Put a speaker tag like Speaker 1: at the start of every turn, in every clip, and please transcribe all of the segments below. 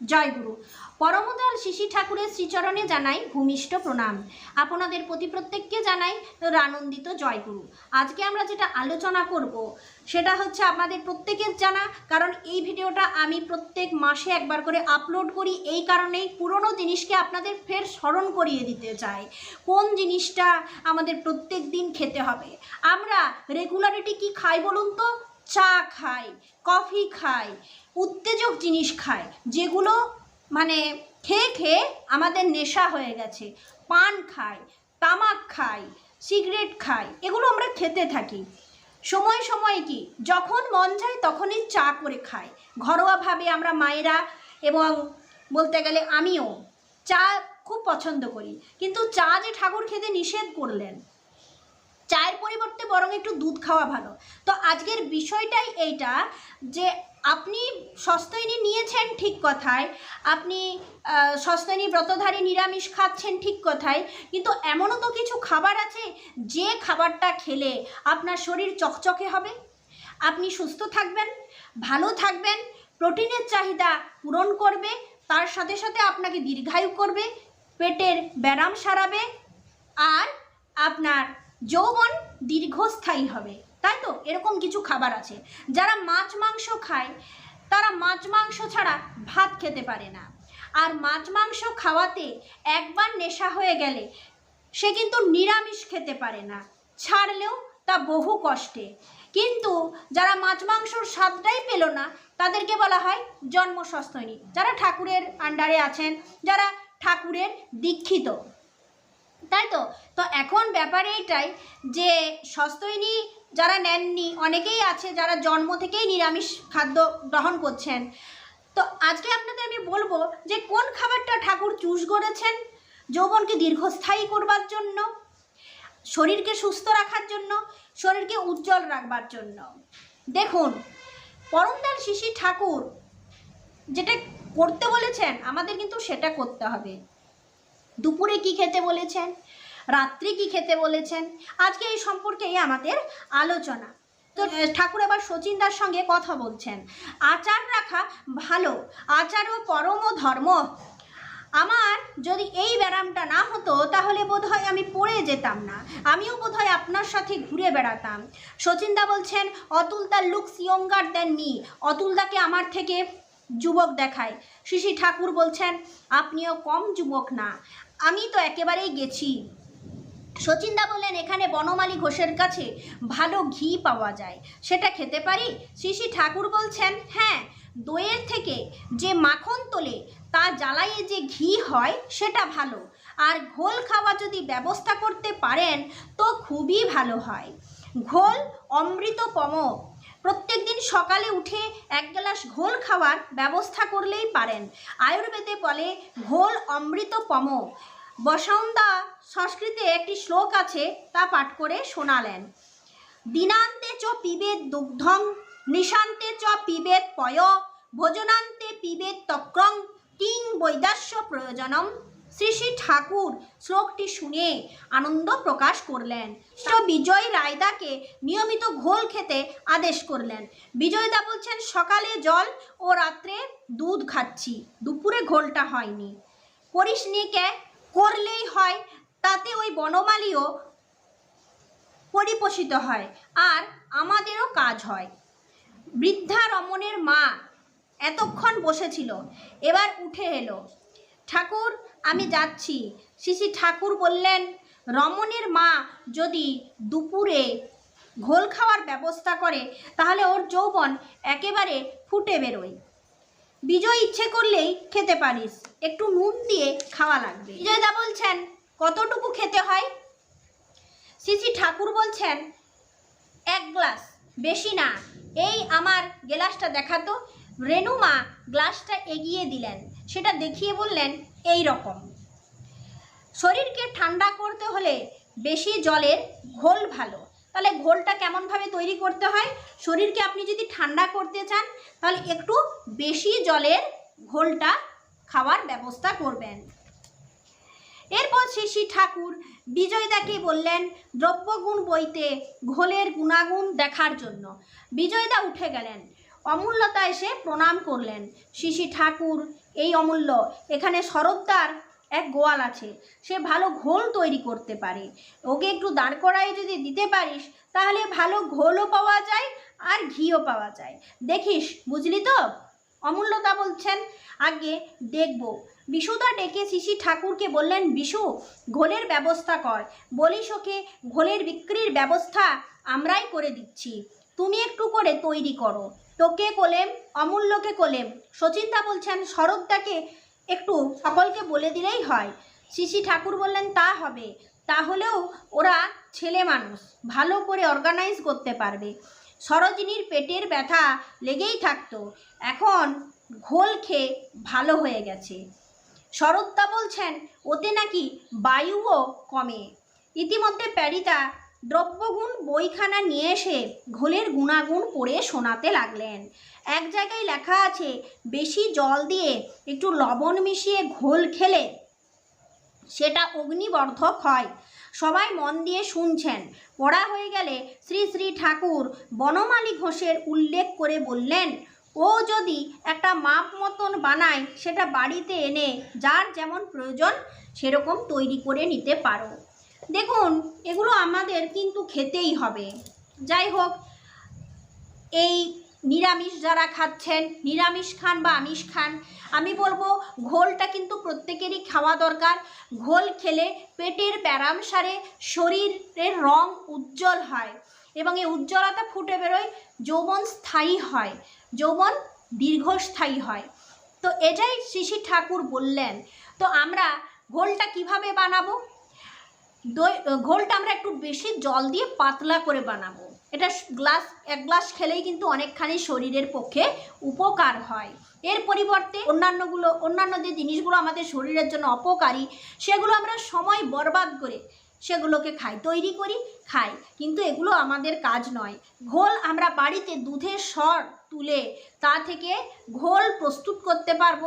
Speaker 1: জয় গুরু। পরমদয়াল শিশি ঠাকুরের শ্রীচরণে জানাই ভূমিষ্ঠ প্রণাম। আপনাদের প্রতি প্রত্যেককে জানাই আনন্দিত জয় গুরু। আজকে আমরা যেটা আলোচনা করব, সেটা হচ্ছে আপনাদের প্রত্যেকের জানা, কারণ এই ভিডিওটা আমি প্রত্যেক মাসে একবার করে আপলোড করি, এই কারণেই পুরনো জিনিসকে আপনাদের ফের স্মরণ করিয়ে দিতে চাই। কোন জিনিসটা আমাদের প্রত্যেক দিন খেতে হবে? আমরা রেগুলারিটি কি খাই বলুন তো? চা খাই, কফি খাই, উত্তেজক জিনিস খাই, যেগুলো মানে খেয়ে খেয়ে আমাদের নেশা হয়ে গেছে। পান খাই, তামাক খাই, সিগারেট খাই, এগুলো আমরা খেতে থাকি। সময় সময় কি, যখন মন চায় তখনই চা করে খাই। ঘরোয়াভাবে আমরা মায়েরা এবং বলতে গেলে আমিও চা খুব পছন্দ করি। কিন্তু চা যে ঠাকুর খেতে নিষেধ করলেন চায়ের পরিবর্তে বরং একটু দুধ খাওয়া ভালো। তো আজকের বিষয়টাই এইটা যে আপনি সস্তৈনী নিয়েছেন ঠিক কথায় আপনি আহ, সস্তৈনী ব্রতধারী নিরামিষ খাচ্ছেন ঠিক কথায় কিন্তু এমনও তো কিছু খাবার আছে যে খাবারটা খেলে আপনার শরীর চকচকে হবে। আপনি সুস্থ থাকবেন ভালো থাকবেন প্রোটিনের চাহিদা পূরণ করবে তার সাথে সাথে আপনাকে দীর্ঘায়ু করবে পেটের ব্যারাম সারাবে আর আপনার যৌবন দীর্ঘস্থায়ী হবে, তাই তো? এরকম কিছু খাবার আছে। যারা মাছ মাংস খায়, তারা মাছ মাংস ছাড়া ভাত খেতে পারে না। আর মাছ মাংস খাওয়াতে একবার নেশা হয়ে গেলে সে কিন্তু নিরামিষ খেতে পারে না। ছাড়লেও তা বহু কষ্টে। কিন্তু যারা মাছ মাংসর স্বাদটাই পেল না, তাদেরকে বলা হয় জন্মসস্থনী যারা ঠাকুরের আন্ডারে আছেন, যারা ঠাকুরের দীক্ষিত তাই তো তো এখন ব্যাপার এইটাই যে সস্তৈনী যারা নেননি, অনেকেই আছে যারা জন্ম থেকেই নিরামিষ খাদ্য গ্রহণ করছেন। তো আজকে আপনাদের আমি বলব যে কোন খাবারটা ঠাকুর চুজ করেছেন যৌবনকে দীর্ঘস্থায়ী করবার জন্য, শরীরকে সুস্থ রাখার জন্য, শরীরকে উজ্জ্বল রাখবার জন্য। দেখুন পরমদাল শিশি ঠাকুর যেটা করতে বলেছেন, আমাদের কিন্তু সেটা করতে হবে। দুপুরে কি খেতে বলেছেন? রাত্রি কি খেতে বলেছেন? আজকে এই সম্পর্কেই আমাদের আলোচনা। তো ঠাকুর এবার শচীনদার সঙ্গে কথা বলছেন। আচার রাখা ভালো, আচার ও পরম ধর্ম। আমার যদি এই ব্যায়ামটা না হতো, তাহলে বোধহয় আমি পড়ে যেতাম না। আমিও বোধহয় আপনার সাথে ঘুরে বেড়াতাম। শচীনদা বলছেন অতুলদা লুকস ইয়ঙ্গার দেন মি অতুলদাকে আমার থেকে যুবক দেখায়। শিশি ঠাকুর বলছেন, আপনিও কম যুবক না, আমি তো একেবারেই গেছি। শচীনদা বললেন, এখানে বনমালী ঘোষের কাছে ভালো ঘি পাওয়া যায়, সেটা খেতে পারি? শ্রী ঠাকুর বলছেন হ্যাঁ দইয়ের থেকে যে মাখন তোলে, তা জ্বালাইয়ে যে ঘি হয়, সেটা ভালো। আর ঘোল খাওয়া যদি ব্যবস্থা করতে পারেন, তো খুবই ভালো হয়। ঘোল অমৃতপম প্রত্যেক দিন সকালে উঠে এক গ্লাস ঘোল খাওয়ার ব্যবস্থা করলেই পারেন। আয়ুর্বেদে বলে, ঘোল অমৃতপম বসন্দা সংস্কৃতে একটি শ্লোক আছে, তা পাঠ করে শোনালেন। দিনান্তে চ পিবেদ দুগ্ধং, নিশান্তে চ পিবেদ পয়, ভোজনান্তে পিবেদ তক্রং কিং বৈদাস্য প্রয়োজনম। শ্রী শ্রী ঠাকুর শ্লোকটি শুনে আনন্দ প্রকাশ করলেন। বিজয় রায়দাকে নিয়মিত ঘোল খেতে আদেশ করলেন। বিজয়দা বলছেন, সকালে জল ও রাত্রে দুধ খাচ্ছি, দুপুরে ঘোলটা হয়নি। করিস কে? করলেই হয়, তাতে ওই বনমালীও পরিপোষিত হয় আর আমাদেরও কাজ হয়। বৃদ্ধা রমণের মা এতক্ষণ বসেছিল, এবার উঠে এলো। ঠাকুর, আমি যাচ্ছি। শিশি ঠাকুর বললেন, রমণের মা যদি দুপুরে ঘোল খাওয়ার ব্যবস্থা করে, তাহলে ওর যৌবন একেবারে ফুটে বেরোয়। বিজয় ইচ্ছে করলেই খেতে পারিস। একটু নুন দিয়ে খাওয়া লাগবে। বিজয়দা বলছেন, কতটুকু খেতে হয়? শ্রী ঠাকুর বলছেন, এক গ্লাস। বেশি না। এই আমার গ্লাসটা দেখাতো রেনুমা গ্লাসটা এগিয়ে দিলেন। সেটা দেখিয়ে বললেন, এই রকম। শরীরকে ঠান্ডা করতে হলে বেশি জলের ঘোল ভালো। তাহলে ঘোলটা কেমনভাবে তৈরি করতে হয়? শরীরকে আপনি যদি ঠান্ডা করতে চান, তাহলে একটু বেশি জলের ঘোলটা খাওয়ার ব্যবস্থা করবেন। এরপর শ্রী ঠাকুর বিজয়দাকে বললেন, দ্রব্যগুণ বইতে ঘোলের গুণাগুণ দেখার জন্য। বিজয়দা উঠে গেলেন। অমূল্যতা এসে প্রণাম করলেন। শিশি ঠাকুর, এই অমূল্য, এখানে শরৎদার এক গোয়াল আছে। সে ভালো ঘোল তৈরি করতে পারে। ওকে একটু দাঁড় করাই যদি দিতে পারিস, তাহলে ভালো ঘোলও পাওয়া যায় আর ঘিও পাওয়া যায়। দেখিস, বুঝলি তো? অমূল্যতা বলছেন, আগে দেখব। বিশুদা ডেকে শিশি ঠাকুরকে বললেন, বিশু, ঘোলের ব্যবস্থা কর। বলিস ওকে, ঘোলের বিক্রির ব্যবস্থা আমরাই করে দিচ্ছি। তুমি একটু করে তৈরি করো। তোকে কোলেম অমূল্যকে কোলেম। সচিনদা বলছেন, শরৎদাকে একটু সকলকে বলে দিলেই হয়। শিশি ঠাকুর বললেন, তা হবে। তাহলেও ওরা ছেলে মানুষ। ভালো করে অর্গানাইজ করতে পারবে। সরোজিনীর পেটের ব্যথা লেগেই থাকতো। এখন ঘোল খেয়ে ভালো হয়ে গেছে। শরৎদা বলছেন, ওতে নাকি বায়ুও কমে। ইতিমধ্যে প্যারিতা দ্রব্যগুণ বইখানা নিয়ে এসে ঘোলের গুণাগুণ পড়ে শোনাতে লাগলেন। এক জায়গায় লেখা আছে, বেশি জল দিয়ে একটু লবণ মিশিয়ে ঘোল খেলে সেটা অগ্নিবর্ধক হয়। সবাই মন দিয়ে শুনছেন। পড়া হয়ে গেলে শ্রী শ্রী ঠাকুর বনমালী ঘোষের উল্লেখ করে বললেন, ও যদি একটা মাপ মতন বানায়, সেটা বাড়িতে এনে যার যেমন প্রয়োজন, সেরকম তৈরি করে নিতে পারো। দেখুন, এগুলো আমাদের কিন্তু খেতেই হবে। যাই হোক, এই নিরামিষ যারা খাচ্ছেন, নিরামিষ খান বা আমিষ খান, আমি বলব ঘোলটা কিন্তু প্রত্যেকেরই খাওয়া দরকার। ঘোল খেলে পেটের ব্যারাম সারে, শরীরের রং উজ্জ্বল হয় এবং এই উজ্জ্বলতা ফুটে বেরোয়, যৌবন স্থায়ী হয়, যৌবন দীর্ঘস্থায়ী হয়। তো এটাই শিশি ঠাকুর বললেন। তো আমরা ঘোলটা কীভাবে বানাবো? দই ঘোলটা আমরা একটু বেশি জল দিয়ে পাতলা করে বানাবো। এটা গ্লাস, এক গ্লাস খেলেই কিন্তু অনেকখানি শরীরের পক্ষে উপকার হয়। এর পরিবর্তে অন্যান্যগুলো, অন্যান্য যে জিনিসগুলো আমাদের শরীরের জন্য অপকারী, সেগুলো আমরা সময় বরবাদ করে সেগুলোকে খাই, তৈরি করি, খাই। কিন্তু এগুলো আমাদের কাজ নয়। ঘোল আমরা বাড়িতে দুধের স্বর তুলে তা থেকে ঘোল প্রস্তুত করতে পারব।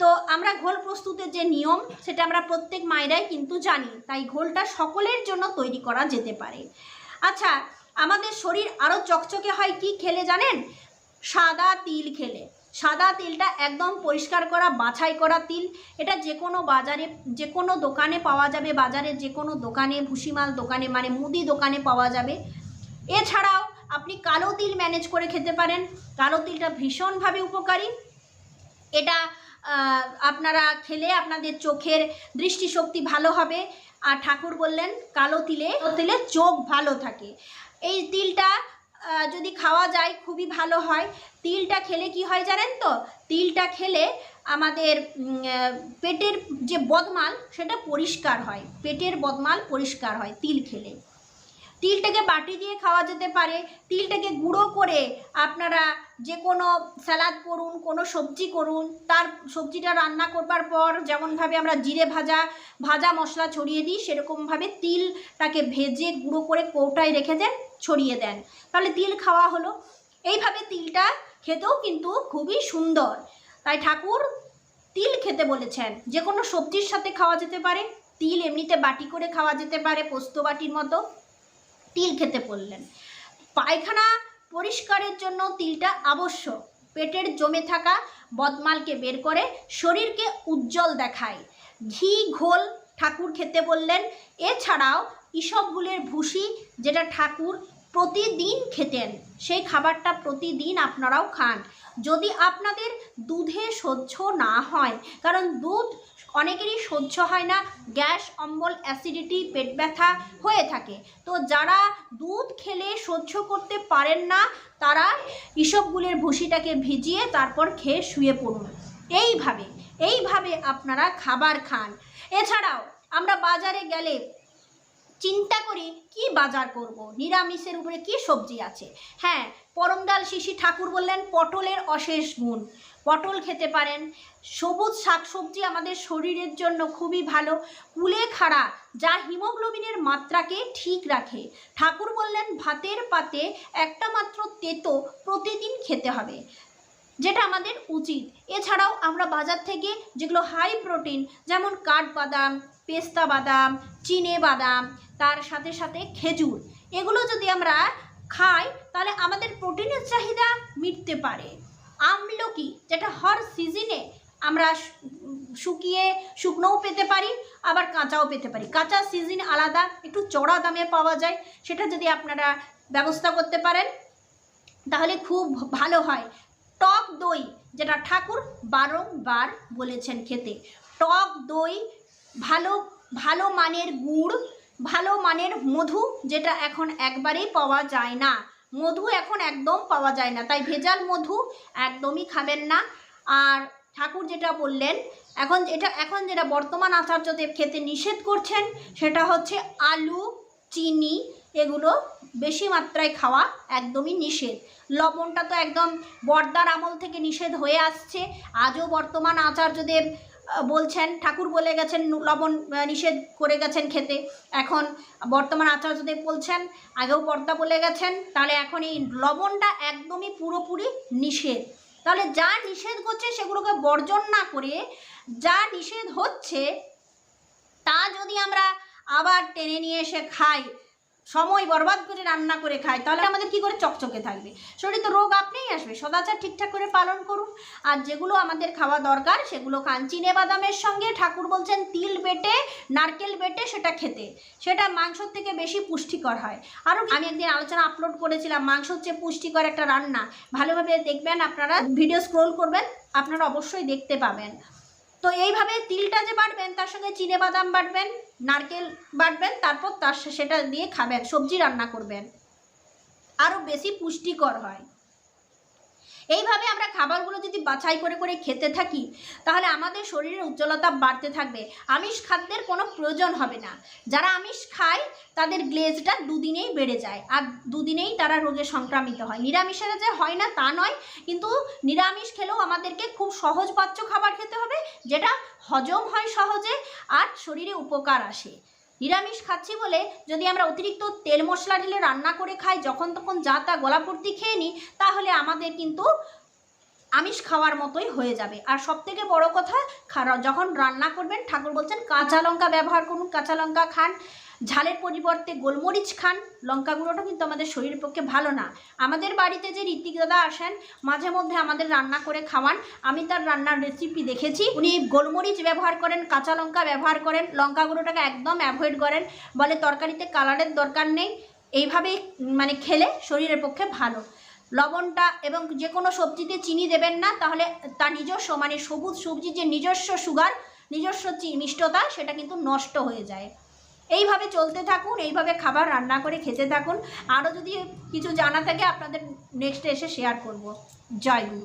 Speaker 1: তো আমরা ঘোল প্রস্তুতের যে নিয়ম, সেটা আমরা প্রত্যেক মায়েরাই কিন্তু জানি। তাই ঘোলটা সকলের জন্য তৈরি করা যেতে পারে। আচ্ছা আমাদের শরীর আরও চকচকে হয় কি খেলে জানেন? সাদা তিল খেলে। সাদা তিলটা একদম পরিষ্কার করা, বাছাই করা তিল। এটা যে কোনো বাজারে যে কোনো দোকানে পাওয়া যাবে, বাজারে যে কোনো দোকানে, ভুসিমাল দোকানে মানে মুদি দোকানে পাওয়া যাবে। এছাড়াও আপনি কালো তিল ম্যানেজ করে খেতে পারেন। কালো তিলটা ভীষণভাবে উপকারী। এটা আপনারা খেলে আপনাদের চোখের দৃষ্টিশক্তি ভালো হবে। আর ঠাকুর বললেন, কালো তিলে তিলে চোখ ভালো থাকে। এই তিলটা যদি খাওয়া যায়, খুবই ভালো হয়। তিলটা খেলে কি হয় জানেন তো? তিলটা খেলে আমাদের পেটের যে বদমাল, সেটা পরিষ্কার হয়। পেটের বদমাল পরিষ্কার হয় তিল খেলে। তিলটাকে বাটি দিয়ে খাওয়া যেতে পারে। তিলটাকে গুঁড়ো করে আপনারা যে কোনো স্যালাড করুন, কোনো সবজি করুন, তার সবজিটা রান্না করবার পর যেমনভাবে আমরা জিরে ভাজা ভাজা মশলা ছড়িয়ে দিই, সেরকমভাবে তিলটাকে ভেজে গুঁড়ো করে কৌটায় রেখে দেন, ছড়িয়ে দেন। তাহলে তিল খাওয়া হলো। এইভাবে তিলটা খেতেও কিন্তু খুবই সুন্দর। তাই ঠাকুর তিল খেতে বলেছেন যে কোনো সবজির সাথে খাওয়া যেতে পারে। তিল এমনিতে বাটি করে খাওয়া যেতে পারে, পোস্ত বাটির মতো। তিল খেতে বললেন। পায়খানা পরিষ্কারের জন্য তিলটা আবশ্যক। পেটের জমে থাকা বদমালকে বের করে শরীরকে উজ্জ্বল দেখায়। ঘি, ঘোল ঠাকুর খেতে বললেন। এছাড়াও ইসবগুলের ভুসি, যেটা ঠাকুর প্রতিদিন খেতেন। সেই খাবারটা প্রতিদিন আপনারাও খান। যদি আপনাদের দুধে সহ্য না হয়, কারণ দুধ অনেকেরই সহ্য হয় না, গ্যাস, অম্বল, অ্যাসিডিটি, পেট ব্যথা হয়ে থাকে। তো যারা দুধ খেলে সহ্য করতে পারেন না, তারা ইসবগুলের ভুসিটাকে ভিজিয়ে তারপর খেয়ে শুয়ে পড়ুন। এইভাবে এইভাবে আপনারা খাবার খান। এছাড়াও আমরা বাজারে গেলে চিন্তা করি কি বাজার করব? নিরামিষের উপরে কি সবজি আছে? হ্যাঁ পরমদাল শিশি ঠাকুর বললেন, পটলের অশেষ গুণ। পটল খেতে পারেন। সবুজ শাকসবজি আমাদের শরীরের জন্য খুবই ভালো। কুলে খাড়া, যা হিমোগ্লোবিনের মাত্রাকে ঠিক রাখে। ঠাকুর বললেন, ভাতের পাতে একটা মাত্র তেতো প্রতিদিন খেতে হবে, যেটা আমাদের উচিত। এছাড়াও আমরা বাজার থেকে যেগুলো হাই প্রোটিন যেমন কাঠবাদাম পেস্তা বাদাম, চিনে বাদাম, তার সাথে সাথে খেজুর। এগুলো যদি আমরা খাই, তাহলে আমাদের প্রোটিনের চাহিদা মিটতে পারে। আমলকি, যেটা হর সিজনে আমরা শুকিয়ে শুকনোও পেতে পারি, আবার কাঁচাও পেতে পারি। কাঁচা সিজন আলাদা, একটু চড়া দামে পাওয়া যায়, সেটা যদি আপনারা ব্যবস্থা করতে পারেন, তাহলে খুব ভালো হয়। টক দই, যেটা ঠাকুর বারংবার বলেছেন খেতে। টক দই ভালো ভালো মানের গুড়, ভালো মানের মধু, যেটা এখন একবারেই পাওয়া যায় না। মধু এখন একদম পাওয়া যায় না। তাই ভেজাল মধু একদমই খাবেন না। আর ঠাকুর যেটা বললেন, এখন এটা এখন যেটা বর্তমান আচার্যদেব খেতে নিষেধ করছেন, সেটা হচ্ছে আলু, চিনি, এগুলো বেশি মাত্রায় খাওয়া একদমই নিষেধ। লবণটা তো একদম বর্দার আমল থেকে নিষেধ হয়ে আসছে। আজও বর্তমান আচার্যদেব বলছেন, ঠাকুর বলে গেছেন লবণ নিষেধ করে গেছেন খেতে। এখন বর্তমান আচার্যদেব বলছেন, আগেও বর্দা বলে গেছেন, তাহলে এখন এই লবণটা একদমই পুরোপুরি নিষেধ। তাহলে যা নিষেধ করছে সেগুলোকে বর্জন না করে, যা নিষেধ হচ্ছে, তা যদি আমরা আবার টেনে নিয়ে এসে খাই সময় বরবাদ করে রান্না করে খাই তাহলে আমাদের কি করে চকচকে থাকবে? শরীরে তো রোগ আপনিই আসবে, সদাচার ঠিকঠাক করে পালন করুন। আর যেগুলো আমাদের খাওয়া দরকার, সেগুলো খান চিনে বাদামের সঙ্গে, ঠাকুর বলছেন তিল বেটে, নারকেল বেটে, সেটা খেতে। সেটা মাংসর থেকে বেশি পুষ্টিকর হয়। আরও আমি একদিন আলোচনা আপলোড করেছিলাম, মাংস হচ্ছে পুষ্টিকর একটা রান্না। ভালোভাবে দেখবেন আপনারা ভিডিও স্ক্রোল করবেন, আপনারা অবশ্যই দেখতে পাবেন। তো এইভাবে তিলটা যে বাটবেন তার সঙ্গে চিনে বাদাম বাটবেন নারকেল বাটবেন তারপর তার সেটা দিয়ে খাবেন সবজি রান্না করবেন। আরও বেশি পুষ্টিকর হয়। এইভাবে আমরা খাবারগুলো যদি বাছাই করে করে খেতে থাকি, তাহলে আমাদের শরীরের উজ্জ্বলতা বাড়তে থাকবে। আমিষ খাদ্যের কোনো প্রয়োজন হবে না। যারা আমিষ খায়, তাদের গ্লেজটা দুদিনেই বেড়ে যায়। আর দুদিনেই তারা রোগে সংক্রামিত হয়। নিরামিষেরা যে হয় না তা নয়, কিন্তু নিরামিষ খেলেও আমাদেরকে খুব সহজ পাচ্য খাবার খেতে হবে, যেটা হজম হয় সহজে আর শরীরে উপকার আসে। নিরামিষ খাচ্ছি বলে যদি আমরা অতিরিক্ত তেল মশলা ঢেলে রান্না করে খাই, যখন তখন যা তা গলাপূর্তি খেয়ে নিই, তাহলে আমাদের কিন্তু আমিষ খাওয়ার মতোই হয়ে যাবে। আর সব থেকে বড় কথা যখন রান্না করবেন, ঠাকুর বলছেন, কাঁচা লঙ্কা ব্যবহার করুন, কাঁচা লঙ্কা খান। ঝালের পরিবর্তে গোলমরিচ খান, লঙ্কা গুঁড়োটা কিন্তু আমাদের শরীরের পক্ষে ভালো না। আমাদের বাড়িতে যে ঋত্বিক দাদা আসেন, মাঝে মধ্যে আমাদের রান্না করে খাওয়ান। আমি তার রান্নার রেসিপি দেখেছি। উনি গোলমরিচ ব্যবহার করেন, কাঁচা লঙ্কা ব্যবহার করেন, লঙ্কা গুঁড়োটাকে একদম অ্যাভয়েড করেন, বলে তরকারিতে কালারের দরকার নেই। এইভাবেই মানে খেলে শরীরের পক্ষে ভালো। লবণটা এবং যে কোনো সবজিতে চিনি দেবেন না, তাহলে তার নিজস্ব মানে সবুজ সবজির যে নিজস্ব সুগার নিজস্ব মিষ্টতা, সেটা কিন্তু নষ্ট হয়ে যায়। এইভাবে চলতে থাকুন, এইভাবে খাবার রান্না করে খেতে থাকুন। আরও যদি কিছু জানা থাকে, আপনাদের নেক্সট এসে শেয়ার করব। জয় গুরু।